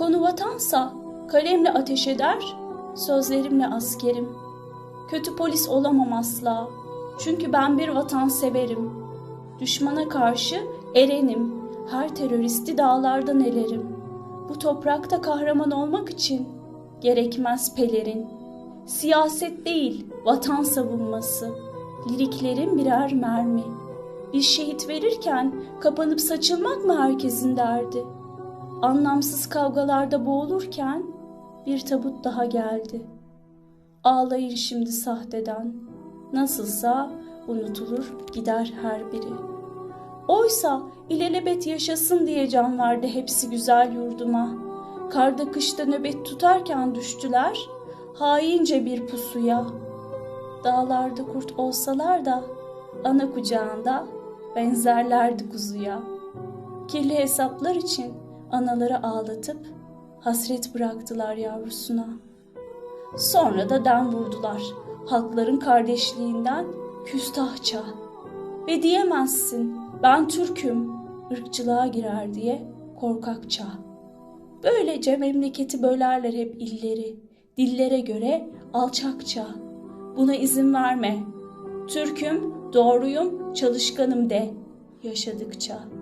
Konu vatansa kalemle ateş eder, sözlerimle askerim. Kötü polis olamam asla. Çünkü ben bir vatanseverim. Düşmana karşı erenim. Her teröristi dağlardan elerim. Bu toprakta kahraman olmak için gerekmez pelerin. Siyaset değil, vatan savunması. Liriklerim birer mermi. Bir şehit verirken kapanıp saçılmak mı herkesin derdi? Anlamsız kavgalarda boğulurken bir tabut daha geldi. Ağlayın şimdi sahteden. Nasılsa unutulur gider her biri. Oysa ilelebet yaşasın diye can verdi hepsi güzel yurduma. Karda kışta nöbet tutarken düştüler haince bir pusuya. Dağlarda kurt olsalar da ana kucağında benzerlerdi kuzuya. Kirli hesaplar için anaları ağlatıp hasret bıraktılar yavrusuna. Sonra da den vurdular halkların kardeşliğinden küstahça. Ve diyemezsin ben Türk'üm ırkçılığa girer diye korkakça. Böylece memleketi bölerler hep illeri, dillere göre alçakça. Buna izin verme. Türk'üm, doğruyum, çalışkanım de yaşadıkça.''